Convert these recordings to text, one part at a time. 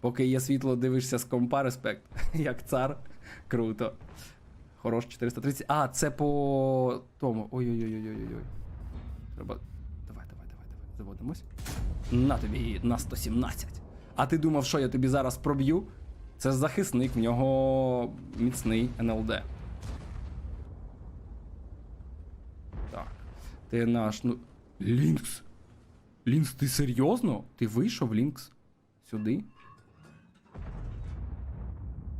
Поки є світло, дивишся з компа, респект. Як цар. Круто. Хорош 430. А, це по тому. Ой-ой-ой-ой-ой-ой. Треба. Давай, давай, давай, давай. Заводимось. На тобі на 117. А ти думав, що я тобі зараз проб'ю? Це захисник, в нього міцний НЛД. Так. Ти наш. Ну. Лінкс. Лінкс, ти серйозно? Ти вийшов, Лінкс? Сюди?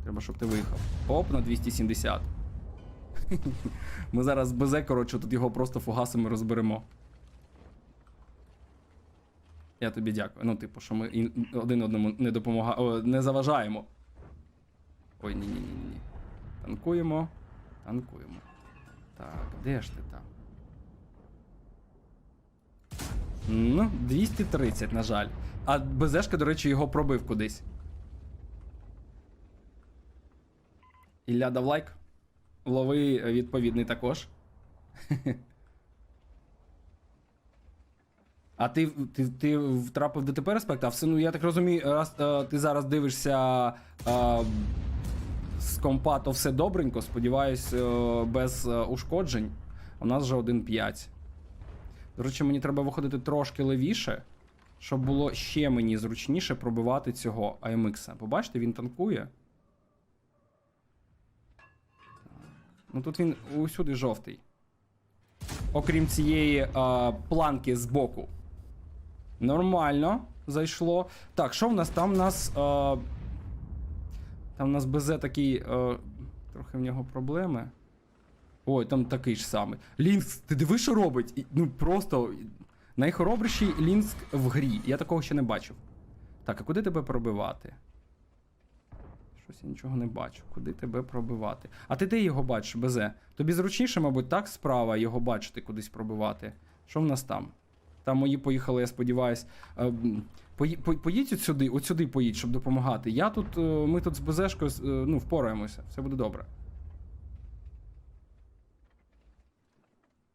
Треба, щоб ти виїхав. Оп, на 270. Ми зараз без коротше, тут його просто фугасами розберемо. Я тобі дякую. Ну, типу, що ми один одному не допомагаємо. Не заважаємо. Ой, ні, ні, ні, ні. Танкуємо. Танкуємо. Так, де ж ти там? Ну, 230, на жаль. А БЗшка, до речі, його пробив кудись. Ілля дав лайк. Лови е, відповідний також. А ти, ти, ти втрапив в ДТП респект? А ну я так розумію, раз е, ти зараз дивишся е, з компа, то все добренько, сподіваюсь, е, без е, ушкоджень. У нас вже 1.5. До речі, мені треба виходити трошки левіше, щоб було ще мені зручніше пробивати цього AMX. Побачите, він танкує. Ну тут він усюди жовтий. Окрім цієї а, планки збоку. Нормально зайшло. Так, що в нас? Там в нас. А, там в нас БЗ такий. А, трохи в нього проблеми. Ой, там такий ж самий. Лінкс, ти диви, що робить? І, Ну просто найхоробріший Лінкс в грі. Я такого ще не бачив. Так, а куди тебе пробивати? Щось я нічого не бачу. Куди тебе пробивати? А ти де його бачиш, Безе? Тобі зручніше, мабуть, так справа його бачити, кудись пробивати. Що в нас там? Там мої поїхали, я сподіваюсь. Е, Поїдь от сюди, от сюди поїдь, щоб допомагати. Я тут, е, ми тут з Безешкою е, ну, впораємося, все буде добре.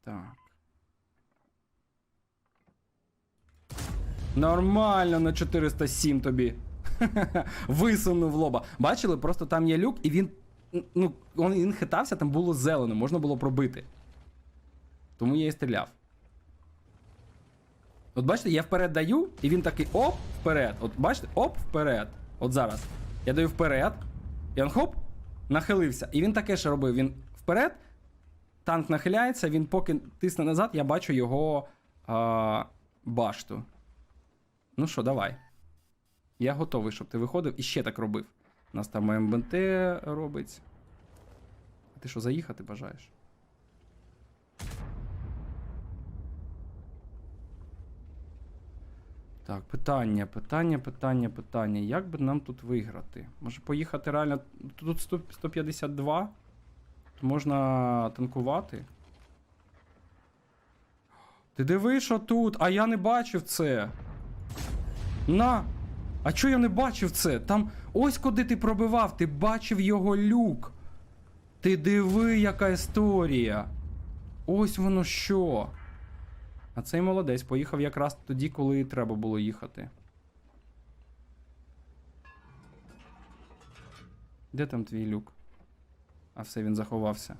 Так. Нормально на 407 тобі. Висунув лоба. Бачили, просто там є люк, і він. Ну, він хитався, там було зелено, можна було пробити. Тому я і стріляв. От бачите, я вперед даю, і він такий оп, вперед. От бачите, оп, вперед. От зараз. Я даю вперед. І він хоп, нахилився. І він таке ще робив. Він вперед, танк нахиляється, він поки тисне назад, я бачу його а, башту. Ну що, давай. Я готовий, щоб ти виходив і ще так робив. У нас там МБТ робить. А ти що, заїхати бажаєш? Так, питання, питання, питання, питання. Як би нам тут виграти? Може поїхати реально. Тут 100 152. То можна танкувати. Ти диви, що тут, а я не бачив це. На! А чого я не бачив це? Там ось куди ти пробивав, ти бачив його люк. Ти диви, яка історія. Ось воно що. А цей молодець поїхав якраз тоді, коли треба було їхати. Де там твій люк? А все, він заховався.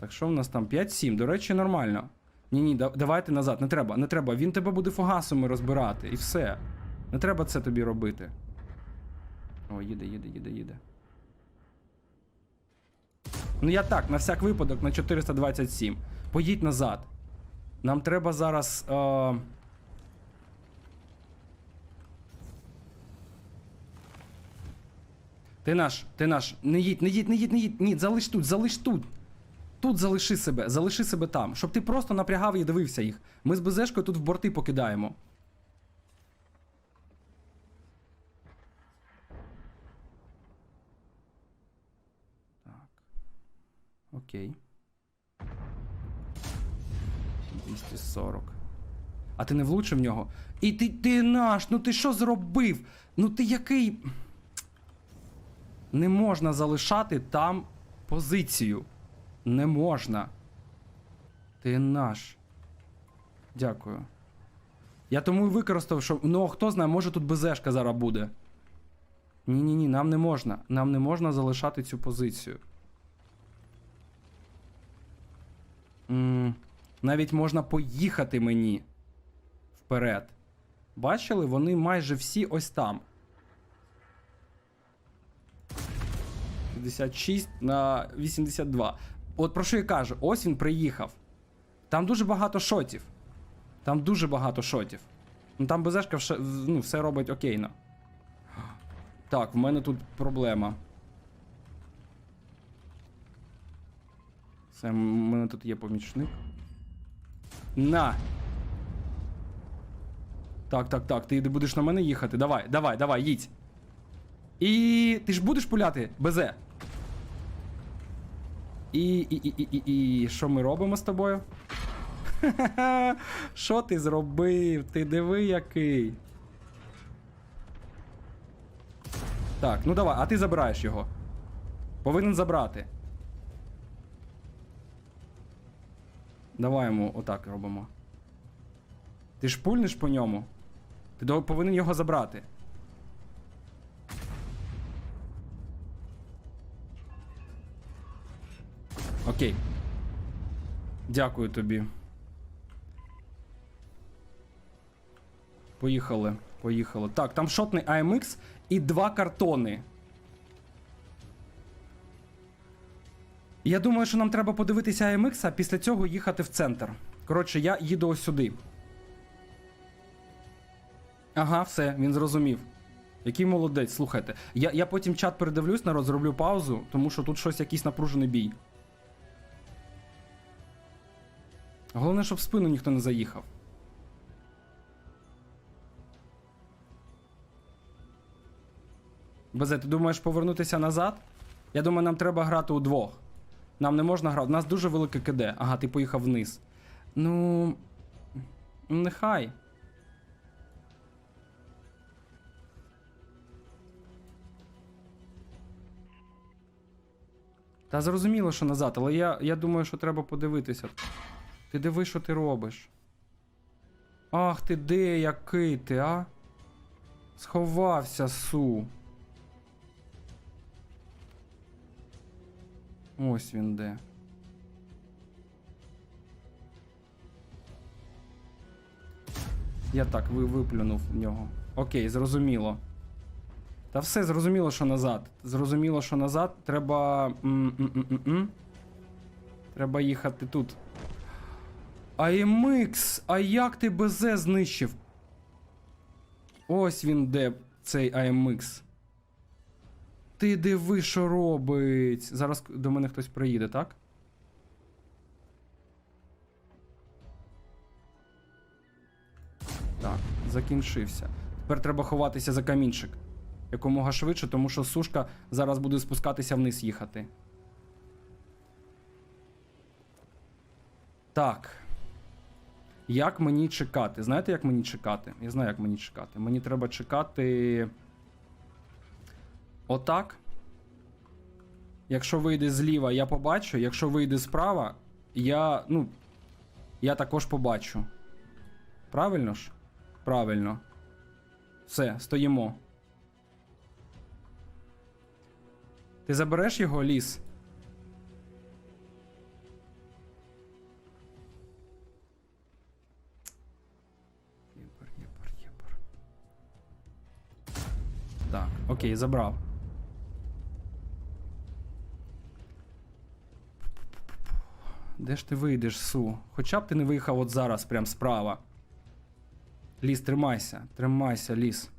Так що в нас там 5-7. До речі, нормально. Ні, ні, давайте назад. Не треба, не треба. Він тебе буде фугасами розбирати. І все. Не треба це тобі робити. О, їде, їде, їде, їде. Ну я так, на всяк випадок, на 427. Поїдь назад. Нам треба зараз. Е... Ти наш, ти наш. Не їдь, не їдь, не їдь, не їдь. Ні, залиш тут, залиш тут. Тут залиши себе, залиши себе там, щоб ти просто напрягав і дивився їх. Ми з БЗшкою тут в борти покидаємо. Окей. 240. А ти не влучив в нього? І ти, ти наш, ну ти що зробив? Ну ти який. Не можна залишати там позицію. Не можна. Ти наш. Дякую. Я тому і використав, що. Ну, хто знає, може тут БЗшка зараз буде. Ні, ні, ні, нам не можна. Нам не можна залишати цю позицію. Навіть можна поїхати мені вперед. Бачили, вони майже всі ось там. 56 на 82. От про що я кажу, ось він приїхав. Там дуже багато шотів. Там дуже багато шотів. Ну там БЗшка ну, все робить окейно. Так, в мене тут проблема. Це в мене тут є помічник. На! Так, так, так, ти будеш на мене їхати. Давай, давай, давай, їдь. І ти ж будеш пуляти? БЗ. І. І. І. І. І. І. Що ми робимо з тобою? Що ти зробив? Ти диви який. Так, ну давай, а ти забираєш його. Повинен забрати. Давай йому отак робимо. Ти ж пульнеш по ньому. Ти повинен його забрати. Окей. Дякую тобі. Поїхали. Поїхали. Так, там шотний AMX і два картони. Я думаю, що нам треба подивитися AMX, а після цього їхати в центр. Коротше, я їду ось сюди. Ага, все, він зрозумів. Який молодець, слухайте. Я, я потім чат передивлюсь, народ, зроблю паузу, тому що тут щось якийсь напружений бій. Головне, щоб в спину ніхто не заїхав. Безе, ти думаєш повернутися назад? Я думаю, нам треба грати удвох. Нам не можна грати. У нас дуже велике КД. Ага, ти поїхав вниз. Ну. Нехай. Та зрозуміло, що назад, але я, я думаю, що треба подивитися. Ти диви, що ти робиш. Ах ти де який ти, а? Сховався, су. Ось він де. Я так ви, виплюнув в нього. Окей, зрозуміло. Та все зрозуміло, що назад. Зрозуміло, що назад. Треба. м-м-м-м-м. Треба їхати тут. AMX, а як ти БЗ знищив? Ось він де цей AMX. Ти диви, що робить. Зараз до мене хтось приїде, так? Так, закінчився. Тепер треба ховатися за камінчик. Якомога швидше, тому що сушка зараз буде спускатися вниз їхати. Так. Як мені чекати? Знаєте, як мені чекати? Я знаю, як мені чекати. Мені треба чекати. Отак. Якщо вийде зліва, я побачу. Якщо вийде справа, я. Ну. Я також побачу. Правильно ж? Правильно. Все, стоїмо. Ти забереш його ліс? Єпар, єпар, єпар. Так, окей, забрав. Де ж ти вийдеш, Су? Хоча б ти не виїхав от зараз, прям справа. Ліс, тримайся, тримайся, ліс.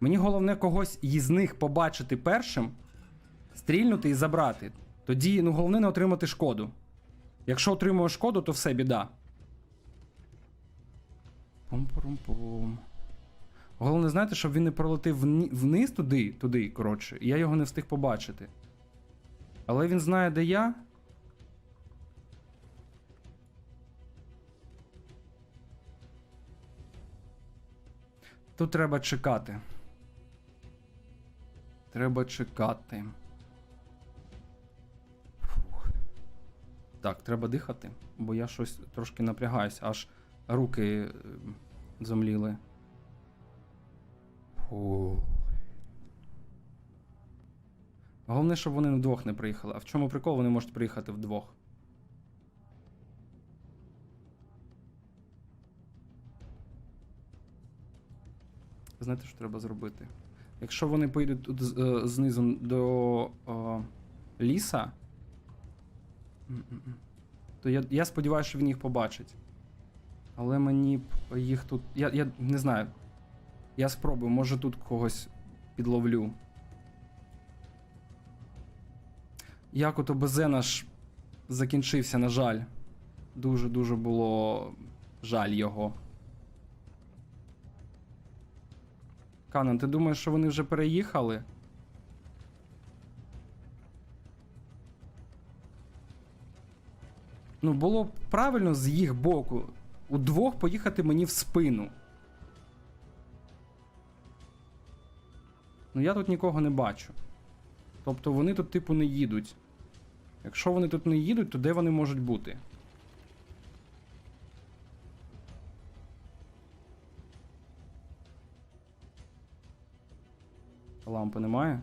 Мені головне когось із них побачити першим, стрільнути і забрати. Тоді, ну, головне не отримати шкоду. Якщо отримуєш шкоду, то все біда. Пум-пум-пум. Головне, знаєте, щоб він не пролетив вні- вниз туди, туди, коротше, і я його не встиг побачити. Але він знає, де я. Тут треба чекати. Треба чекати. Фух. Так, треба дихати, бо я щось трошки напрягаюся, аж руки е, зомліли. Фу. Головне, щоб вони вдвох не приїхали. А в чому прикол, вони можуть приїхати вдвох. Знаєте, що треба зробити? Якщо вони поїдуть тут е, знизу до е, ліса, то я, я сподіваюся, що він їх побачить. Але мені б їх тут. Я, я не знаю. Я спробую, може тут когось підловлю. Як ото БЗ наш закінчився, на жаль. Дуже-дуже було жаль його. Канан, ти думаєш, що вони вже переїхали? Ну, було б правильно з їх боку удвох поїхати мені в спину. Ну я тут нікого не бачу. Тобто вони тут, типу, не їдуть. Якщо вони тут не їдуть, то де вони можуть бути? Лампи немає?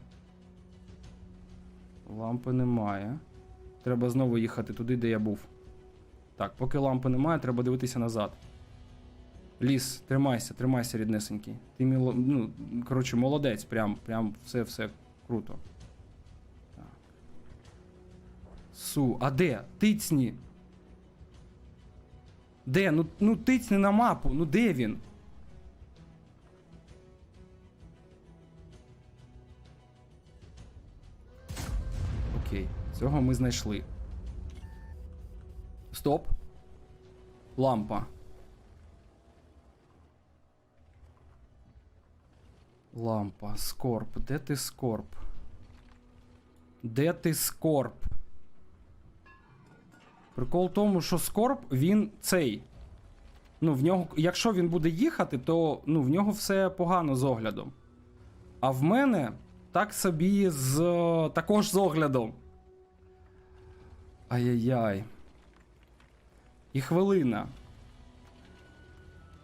Лампи немає. Треба знову їхати туди, де я був. Так, поки лампи немає, треба дивитися назад. Ліс, тримайся, тримайся, ріднесенький. Ти міло... ну, коротше, молодець, прям, прям все, все круто. Так. Су, а де? Тицні. Де? Ну, ну тицни на мапу, ну де він? Цього ми знайшли. Стоп. Лампа. Лампа. Скорб. Де ти скорб? Де ти скорб? Прикол в тому, що скорб він цей. Ну, в нього, якщо він буде їхати, то ну, в нього все погано з оглядом. А в мене так собі з також з оглядом. Ай-яй-яй. І хвилина.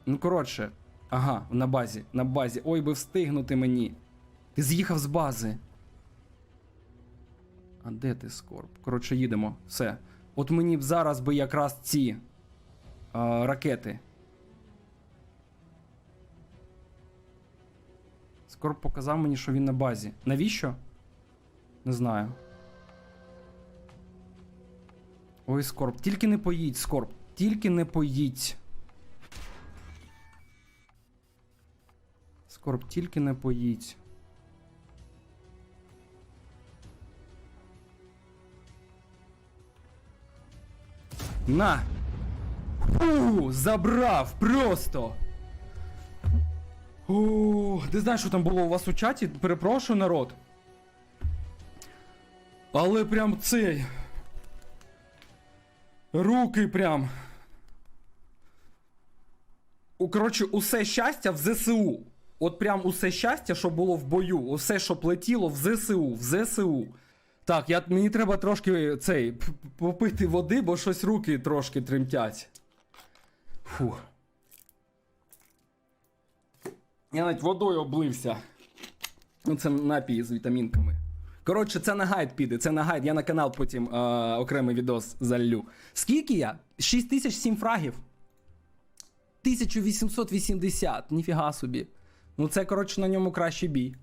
Ну, коротше. Ага, на базі, на базі. Ой, би встигнути мені. Ти з'їхав з бази. А де ти, Скорб? Коротше, їдемо. Все. От мені б зараз би якраз ці а, ракети. Скорб показав мені, що він на базі. Навіщо? Не знаю. Ой, Скорб, тільки не поїдь, Скорб. Тільки не поїдь. Скорб, тільки не поїдь. На! Фу, забрав просто. О, ти знаєш, що там було у вас у чаті? Перепрошую, народ. Але прям цей. Руки прям. Коротше, усе щастя в ЗСУ. От прям усе щастя, що було в бою, усе, що плетіло в ЗСУ, в ЗСУ. Так, я, мені треба трошки цей попити води, бо щось руки трошки тремтять. Фу. Я навіть водою облився. Ну, це напій з вітамінками. Коротше, це на гайд піде, це на гайд. Я на канал потім е, окремий відос заллю. Скільки я? 6007 фрагів. 1880, ніфіга собі. Ну, це, коротше, на ньому кращий бій.